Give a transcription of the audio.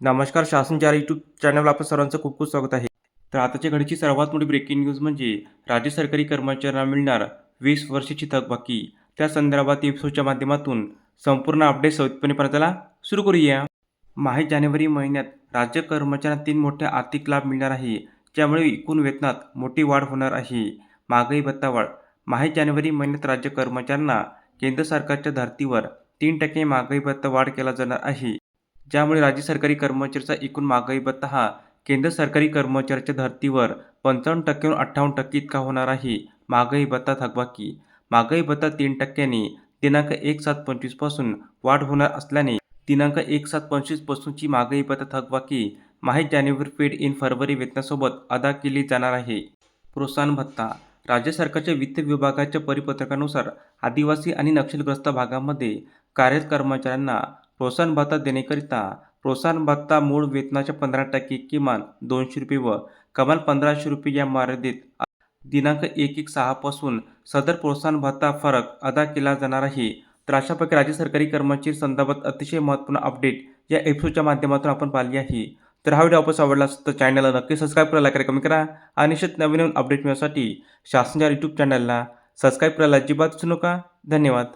नमस्कार शासनचार यूट्यूब चॅनलवर आपलं सर्वांचं खूप खूप स्वागत आहे. तर आताच्या घडीची सर्वात मोठी ब्रेकिंग न्यूज म्हणजे राज्य सरकारी कर्मचाऱ्यांना मिळणार वीस वर्षाची थकबाकी. त्या संदर्भात एपिसोडच्या माध्यमातून संपूर्ण अपडेट सविस्तरपणे पाहण्याला सुरू करूया. माहे जानेवारी महिन्यात राज्य कर्मचाऱ्यांना तीन मोठे आर्थिक लाभ मिळणार आहे. ज्यामुळे एकूण वेतनात मोठी वाढ होणार आहे. महागाई भत्ता वाढ माहे जानेवारी महिन्यात राज्य कर्मचाऱ्यांना केंद्र सरकारच्या धर्तीवर तीन टक्के महागाई भत्ता वाढ केला जाणार आहे. ज्यामुळे राज्य सरकारी कर्मचाऱ्याचा एकूण महागाई भत्ता हा केंद्र सरकारी कर्मचाऱ्याच्या धर्तीवर पंचावन्न टक्क्याहून अठ्ठावन्न टक्के इतका होणार आहे. महागाई भत्ता थकबाकी. महागाई भत्ता तीन टक्क्यांनी दिनांक एक सात पंचवीसपासून वाढ होणार असल्याने दिनांक एक सात पंचवीसपासूनची महागाई भत्ता थकबाकी माहीत जानेवारी पेड इन फरवरी वेतनासोबत अदा केली जाणार आहे. प्रोत्साहन भत्ता. राज्य सरकारच्या वित्त विभागाच्या परिपत्रकानुसार आदिवासी आणि नक्षलग्रस्त भागामध्ये कार्यरत कर्मचाऱ्यांना प्रोत्साहन भत्ता देण्याकरिता प्रोत्साहन भत्ता मूळ वेतनाच्या पंधरा टक्के किमान दोनशे रुपये व कमाल पंधराशे रुपये या मर्यादेत दिनांक एक एक सहापासून सदर प्रोत्साहन भत्ता फरक अदा केला जाणार आहे. तर अशा प्रकारे राज्य सरकारी कर्मचारी संदर्भात अतिशय महत्त्वपूर्ण अपडेट या एपिसोडच्या माध्यमातून आपण पाहिली आहे. तर हा व्हिडिओ आपण आवडला असेल तर चॅनलला नक्की सबस्क्राईब करायला लाईक करा करा आणि निश्चित नवीन नवीन अपडेट मिळण्यासाठी शासनाच्या यूट्यूब चॅनलला सबस्क्राईब करायला अजिबात विसरू नका. धन्यवाद.